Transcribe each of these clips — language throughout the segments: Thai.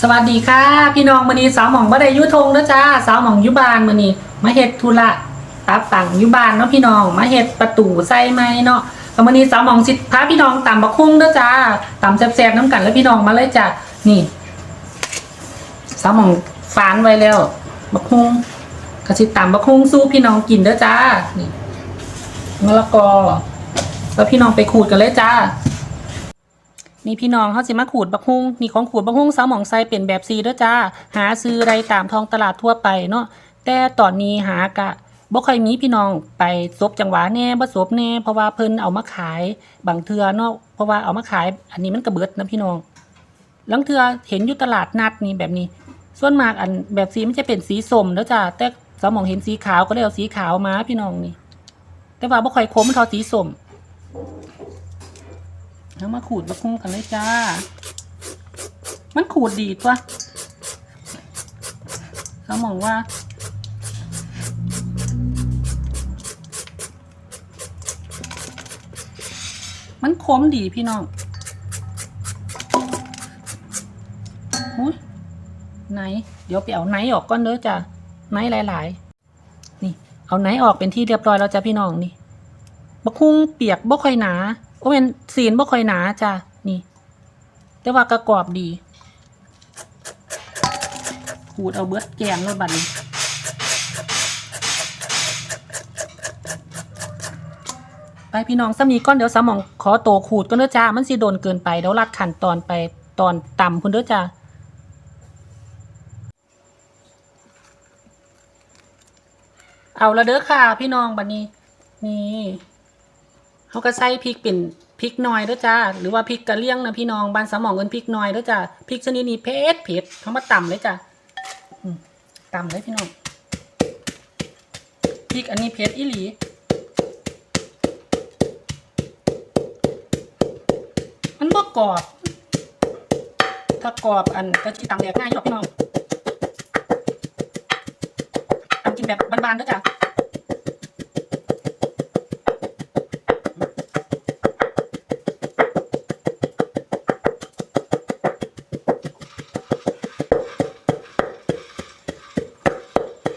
สวัสดีค่ะ พี่น้องมือนี้สาวหม่องบ่ได้ยุทงเด้อจ้าสาวหม่องยู่บ้านมือนี้มาเฮ็ดธุระตับตังยู่บ้านเนาะพี่น้องมาเฮ็ดประตูใส่ไหมเนาะแล้วมือนี้สาวหม่องสิพาพี่น้องตำบักคุ้งเด้อจ้าตำแซ่บๆน้ำกันแล้วพี่น้องมาเลยจ้ะนี่สาวหม่องฝานไว้แล้วบักคุ้งก็สิตำบักคุ้งสู้พี่น้องกินเด้อจ้านี่มะละกอแล้วพี่น้องไปขูดกันเลยจ้า นี่พี่น้องเขาสิมาขูดบักฮุงนี่ของขูดบักฮุงสาวหมองไซเป็นแบบซีด้อจ้า หาซื้อไรตามท้องตลาดทั่วไปเนาะแต่ตอนนี้หากะบ่ค่อยมีพี่น้องไปซบจังหวะแน่บ่ซบแน่เพราะว่าเพิ่นเอามาขายบางเทื่อเนาะเพราะว่าเอามาขาย อันนี้มันกระเบิดนะพี่น้องลังเทื่อเห็นอยู่ตลาดนัดนี่แบบนี้ ส่วนมากอันแบบสีไมันจะเป็นสีส้มเด้อจ้าแต่สาวหมองเห็นสีขาวก็เลยเอาสีขาวมาพี่น้องนี่ แต่ว่าบ่ค่อยคมเท่าสีส้ม แล้วมาขูดบักคุ้งกันเลยจ้า มันขูดดีดวะเขามองว่า มันคมดีพี่น้องอุ้ยไหน เดี๋ยวไปเอาไหนออกก่อนเด้อจ้ะไหนหลาย ๆ นี่ เอาไหนออกเป็นที่เรียบร้อยแล้วจ้ะพี่น้องนี่บักคุ้งเปียกบ่ค่อยหนา โอ้เป็นสีนบ่ค่อยหนาจ้ะนี่ แต่ว่ากระกรอบดีขูดเอาเบิดแกงแล้วบัดนี้ไปพี่น้องสามีก้อนเดี๋ยวสามองขอโตขูดก็เด้อจ้ามันสิโดนเกินไปเดี๋ยวรัดขันตอนไปตอนต่ำคุณเด้อจ้าเอาละเด้อค่ะ พี่น้องบัดนี้นี่ เขาก็ใส่พริกเป็นพริกน้อยด้อจ้า หรือว่าพริกกะเลี่ยงนะพี่น้องบ้านสมองเงินพริกน้อยด้อจ้าพริกชนิดนี้เผ็ดเผ็ดเขามาต่ำเลยจ้าต่ำเลยพี่น้องพริกอันนี้เผ็ดอีหลีมันบ่กรอบ ถ้ากรอบอันก็จะตำแดกง่ายหรอกพี่น้องตำกินแบบบานๆด้อจ้า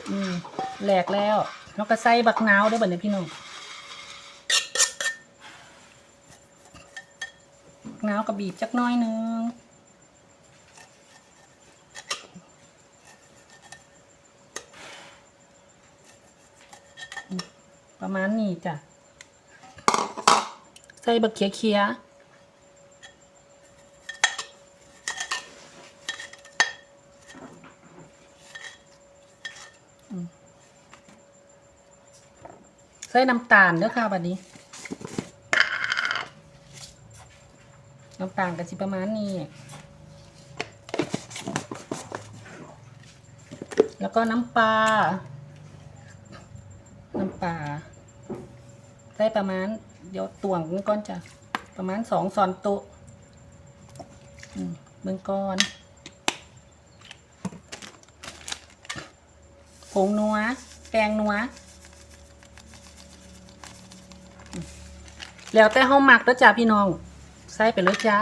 อืม แหลกแล้วแล้วก็ใส่บักนาวด้วยบัดนี้พี่น้องบักนาวกับบีบจักน้อยหนึงประมาณนี้จ้ะ ใส่บักเขียเขีย ใส่น้ำตาลเด้อค่ะบัดนี้ น้ำตาลกันสิประมาณนี้ แล้วก็น้ำปลา น้ำปลาใส่ประมาณ เดี๋ยวตวงก้อนจ้ะ ประมาณสองซอนโต๊ะอืมเบิ่งก้อนผงนัวแป้งนัว แล้วแต่เฮามักเด้อจ้าพี่น้อง ใส่ไปเลยจ้า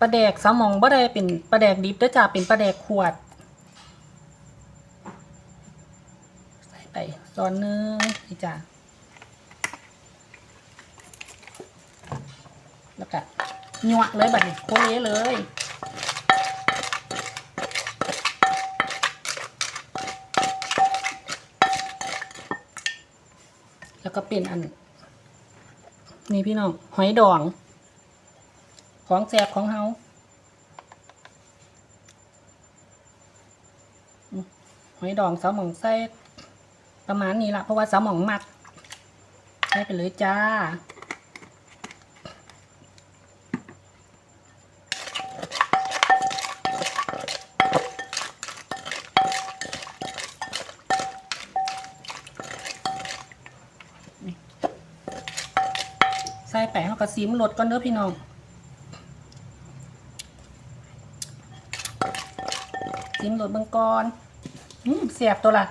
ปลาแดกสมองบ่ได้เป็นปลาแดกดิบเด้อจ้าเป็นปลาแดกขวด ใส่ไปตอนนึงนี่จ้าแล้วก็หยวกเลยบัดนี้โคเลเลย แล้วก็เป็นอัน นี่พี่น้องหอยดอง ของแสบของเฮาหอยดองสาวหมองใส่ประมาณนี้ละเพราะว่าสาวหมองมักใส่ไปเลยจ้า ใส่แปะเขาก็ซีมรสก่อนเด้อพี่น้องซีมรสเบางก่อนเสียบตัวละ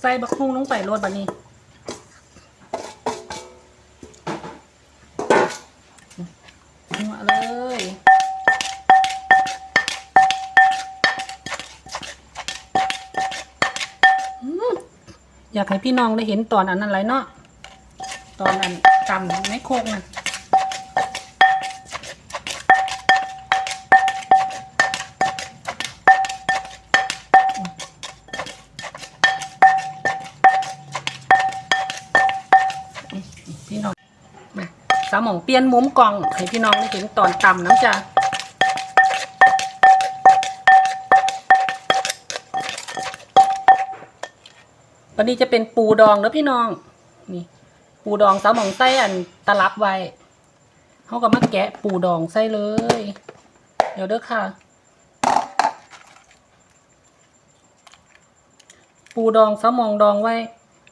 ใส่บักฮุ้งลงไปรสแบบนี้มาเลย อยากให้พี่น้องได้เห็นตอนอันนั้นไรเนาะตอนอันตำในโคกนั่นพี่น้องมาสามหมองเปลี่ยนมุมกล่องให้พี่น้องได้เห็นตอนตำน้ำจ้า วันนี้จะเป็นปูดองเด้อพี่น้อง นี่ ปูดองสาวหมองไส้อันตลับไว้เขาก็มาแกะปูดองไส้เลย เดี๋ยวเด้อค่ะ ปูดองสาวหมองดองไว้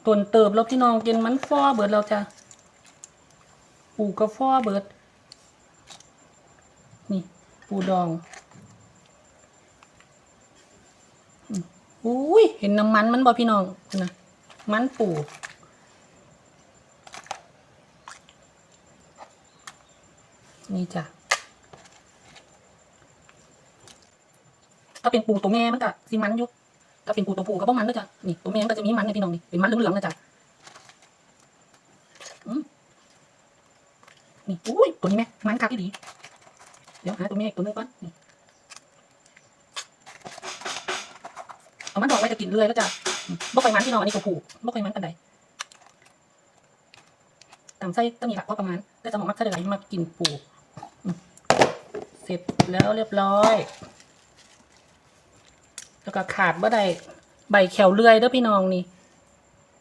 ตุนเติบแล้วพี่น้องกินมันฟอเบิดแล้วจ้ะปูก็ฟอเบิด นี่ ปูดองอุ้ย เห็นน้ำมันมันบ่พี่น้องนะ มันปูนี่จ้ะถ้าเป็นปูตัวแม่มันก็สิมันอยู่ถ้าเป็นปูตัวผู้ก็บ่มันเด้อจ้ะนี่ตัวแม่ก็จะมีมันเนี่ยพี่น้องนี่เป็นมันเหลืองๆนะจ้ะนี่อุ้ยตัวนี้แม่มันคักอีหลีเดี๋ยวหาตัวแม่อีกตัวนึงก่อนนี่เอามันดอกไว้จะกินเรื่อยแล้วจ้ะ บ่ค่อยมันพี่น้องอันนี้ก็ผูกบ่ค่อยมันกันใดตามไส้ต้องมีหลักพอประมาณแต่จะหมองมักถ้าได้ไหลมากินปูอืมเสร็จแล้วเรียบร้อย แล้วก็ขาดบ่ได้ใบแขวเลื่อยเด้อพี่น้องนี่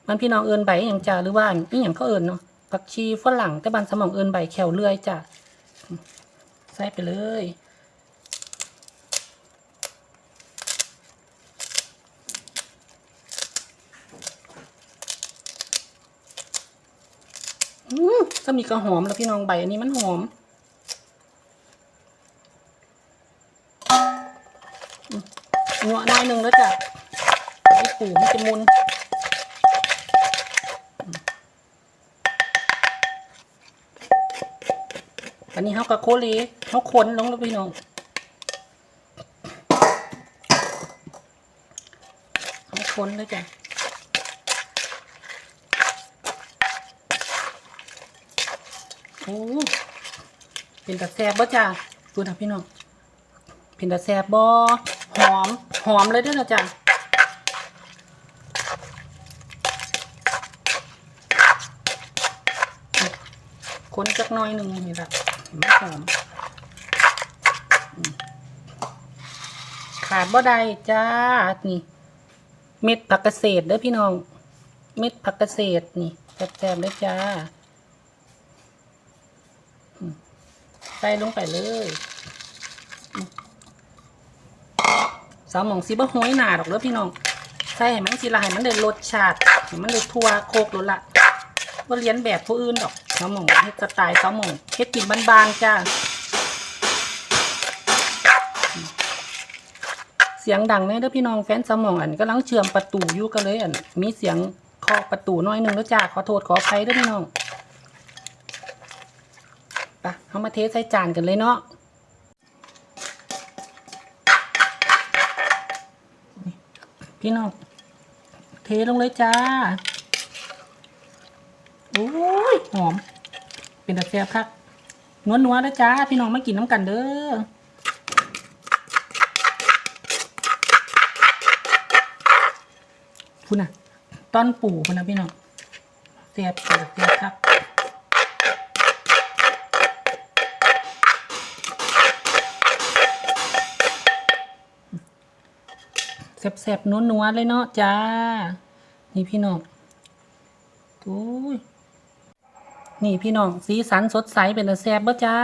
มันพี่น้องเอินใบอย่างจ้าหรือว่าอันนี้อย่างเขาเอินเนาะผักชีฝรั่งแต่บันสมองเอินใบแขวเลื่อยจ้ะใส่ไปเลย อืมถ้ามีกระหอมแล้วพี่น้องใบอันนี้มันหอมเงาะหน้อยหนึ่งแล้วจ้ะไอ้ปูมันจะมุนอันนี้เขากับโคลีเขาคนลงแล้วพี่น้องเขาคนเลยจ้ะ อ้เป็นตาแซบบ่จ้าดูนะพี่น้องเป็นตาแซบบ่หอม หอมเลยด้วยนะจ้าคนจักน้อยหนึ่งนี่ละไม่หอมอืมขาดบ่ได้จ้า นี่ เม็ดผักเกษตรเด้อพี่น้อง เม็ดผักเกษตรนี่แซ่บๆเลยจ้า ใส่ลงไปเลยสาวหมองซีบะห้อยหนาดอกเด้อพี่น้อง ใส่ให้มันสิละให้มันได้รสชาติให้มันได้ทั่วโคกรสละว่าเลียนแบบผู้อื่นดอกสาวหมองเฮ็ดสไตล์สาวหมองเฮ็ดกินบานๆจ้า เสียงดังแน่เด้อพี่น้องแฟนสาวหมองอันกำลังเชื่อมประตูอยู่กันเลยอันมีเสียงเคาะประตูน้อยหนึงแล้วจ้าขอโทษขออภัยเด้อพี่น้อง ปะเอามาเทใส่จานกันเลยเนาะพี่น้อง เทลงเลยจ้าโอ้ยหอม เป็นตะแซ่บคักนัวนัวๆเด้อจ้า พี่น้องมากินน้ำกันเด้อพูดน่ะต้นปู่พูดนะพี่น้องแซ่บแซ่บแซ่บ แซ่บๆนัวๆเลยเนาะจ้า นี่พี่น้องโอ้ยนี่พี่น้องสีสันสดใสเป็นตาแซ่บบ่จ้า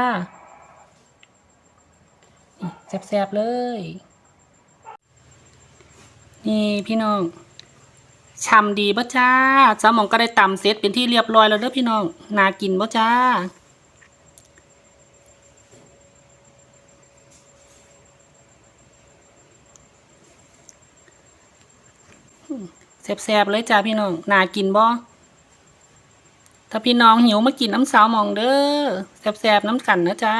แซ่บๆเลย นี่พี่น้องช่ำดีบ่จ้าสามองก็ได้ตำเสร็จเป็นที่เรียบร้อยแล้วเด้อพี่น้อง น่ากินบ่จ้า แซบๆเลยจ้าพี่น้องน่ากินบ่ถ้าพี่น้องหิวมากินน้ำสาวมองเด้อแซบๆน้ำกันนะจ้า